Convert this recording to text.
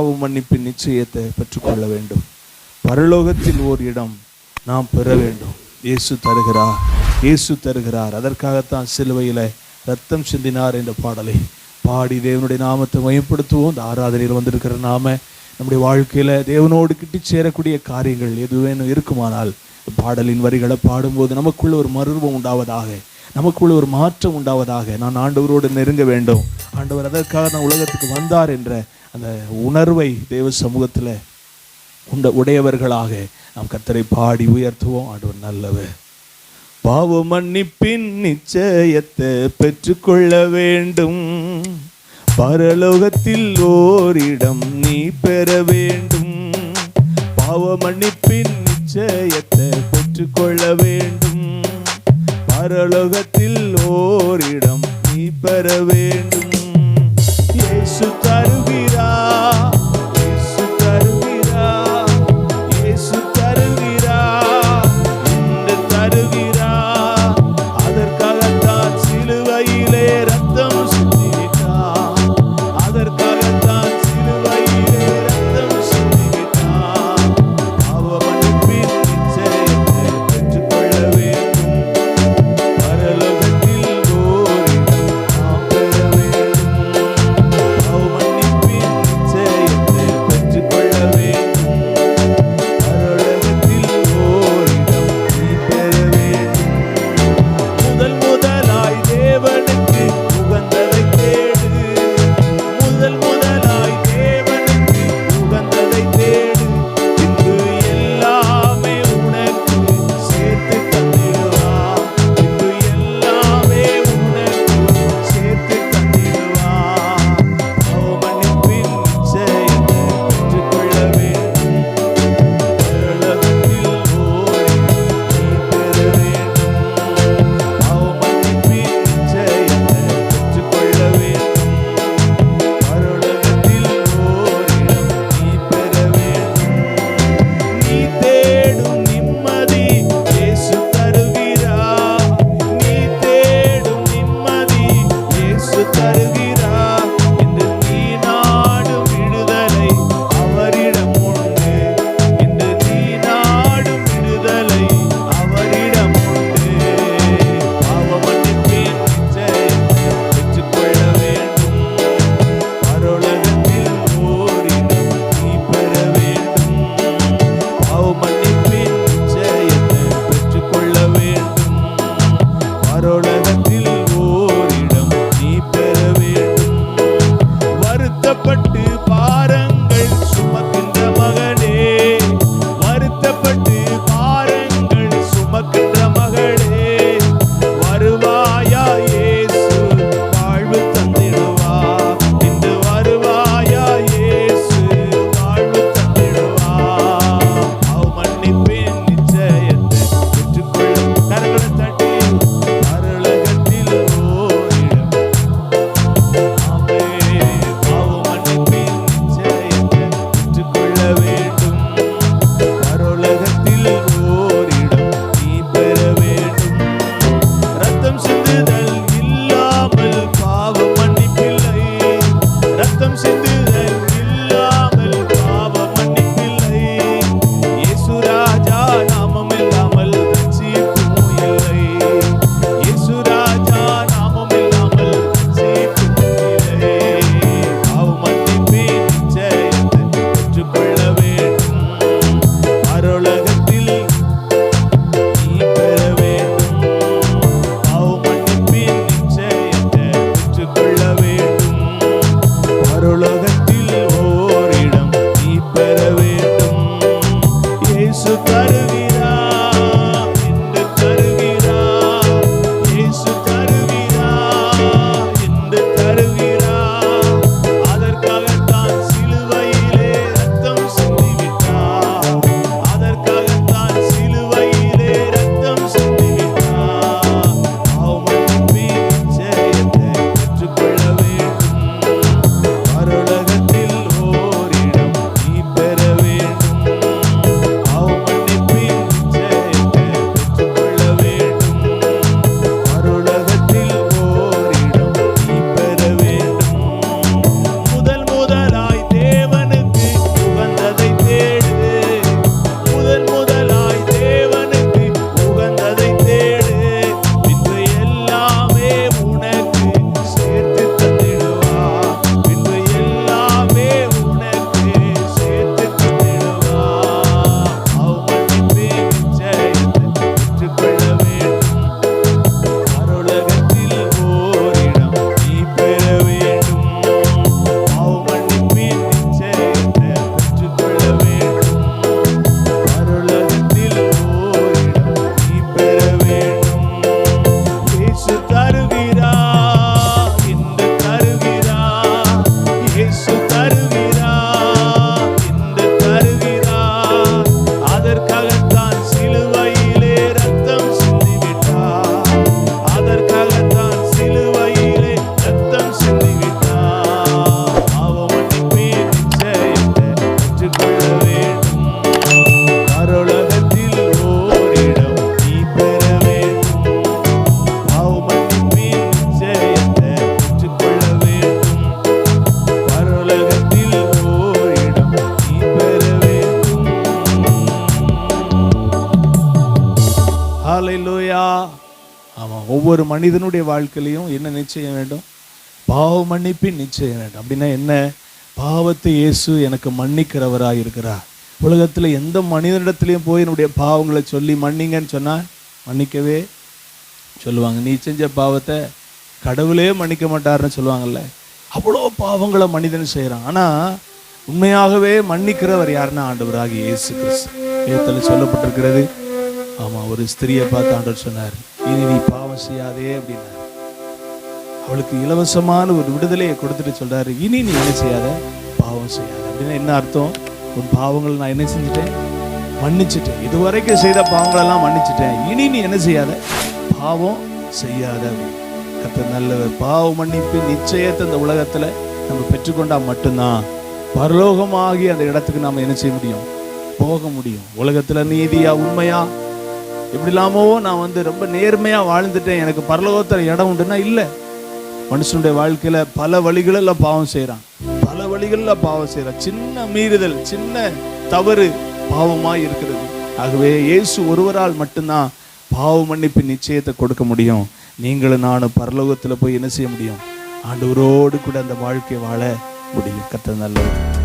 பாவ மன்னிப்பின் நிச்சயத்தை பெற்றுக்கொள்ள வேண்டும். பரலோகத்தில் ஓர் இடம் நாம் பெற வேண்டும். இயேசு தருகிறார். இயேசு தருகிறார். அதற்காகத்தான் சிலுவையில் ரத்தம் சிந்தினார் என்ற பாடலை பாடி தேவனுடைய நாமத்தை மையப்படுத்துவோம் இந்த ஆராதனையில் வந்திருக்கிற நாம நம்முடைய வாழ்க்கையில தேவனோடு கிட்டி சேரக்கூடிய காரியங்கள் எதுவேனும் இருக்குமானால் பாடலின் வரிகளை பாடும்போது நமக்குள்ள ஒரு மருர்வம் உண்டாவதாக நமக்குள்ள ஒரு மாற்றம் உண்டாவதாக நான் ஆண்டவரோடு நெருங்க வேண்டும். ஆண்டவர் அதற்காக நான் உலகத்துக்கு வந்தார் என்ற அந்த உணர்வை தேவ சமூகத்தில் உண்ட உடையவர்களாக நாம் கத்தரை பாடி உயர்த்துவோம். ஆண்டவர் நல்லவர். பாவ மன்னிப்பின் நிச்சயத்தை பெற்றுக்கொள்ள வேண்டும். பரலோகத்தில் ஓரிடம் நீ பெற வேண்டும். பாவ மன்னிப்பின் நிச்சயத்தை பெற்றுக்கொள்ள வேண்டும். பரலோகத்தில் ஓரிடம் நீ பெற வேண்டும். இயேசு தருகிறா ஹாலையிலோயா ஆமாம் ஒவ்வொரு மனிதனுடைய வாழ்க்கையிலையும் என்ன நிச்சயம் வேண்டும்? பாவ மன்னிப்பின் நிச்சயம் வேண்டும். அப்படின்னா என்ன? பாவத்தை இயேசு எனக்கு மன்னிக்கிறவராக இருக்கிறார். உலகத்தில் எந்த மனிதனிடத்துலையும் போய் என்னுடைய பாவங்களை சொல்லி மன்னிங்கன்னு சொன்னால் மன்னிக்கவே சொல்லுவாங்க. நீ செஞ்ச பாவத்தை கடவுளே மன்னிக்க மாட்டாருன்னு சொல்லுவாங்கல்ல. அவ்வளோ பாவங்களை மனிதன் செய்கிறான் ஆனால் உண்மையாகவே மன்னிக்கிறவர் யாருன்னா ஆண்டவராகி இயேசு கிறிஸ்து. வேதத்தில் சொல்லப்பட்டிருக்கிறது. ஆமாம் ஒரு ஸ்திரியை பார்த்து ஆண்டவர் சொன்னார் இனி நீ பாவம் செய்யாதே அப்படின்னார். அவளுக்கு இலவசமான ஒரு விடுதலையை கொடுத்துட்டு சொல்றாரு இனி நீ என்ன செய்யாத? பாவம் செய்யாத. அப்படின்னா என்ன அர்த்தம்? உன் பாவங்களை நான் என்ன செஞ்சுட்டேன்? மன்னிச்சிட்டேன். இதுவரைக்கும் செய்த பாவங்களெல்லாம் மன்னிச்சிட்டேன். இனி நீ என்ன செய்யாத? பாவம் செய்யாத. கத்த நல்லவர். பாவ மன்னிப்பு நிச்சயத்தை இந்த உலகத்துல நம்ம பெற்றுக்கொண்டா மட்டும்தான். பரலோகமாகி அந்த இடத்துக்கு நாம் என்ன செய்ய முடியும்? போக முடியும். உலகத்துல நீதியா உண்மையா இப்படி இல்லாமோ நான் வந்து ரொம்ப நேர்மையாக வாழ்ந்துட்டேன். எனக்கு பரலோகத்தில் இடம் உண்டுன்னா இல்லை. மனுஷனுடைய வாழ்க்கையில் பல வழிகளில் பாவம் செய்கிறான் பல வழிகளில் பாவம் செய்கிறான் சின்ன மீறுதல் சின்ன தவறு பாவமாக இருக்கிறது. ஆகவே இயேசு ஒருவரால் மட்டும்தான் பாவ மன்னிப்பு நிச்சயத்தை கொடுக்க முடியும். நீங்களும் நானும் பரலோகத்தில் போய் என்ன செய்ய முடியும்? ஆண்டவரோடு கூட அந்த வாழ்க்கையை வாழ முடியும். கத்த நல்லது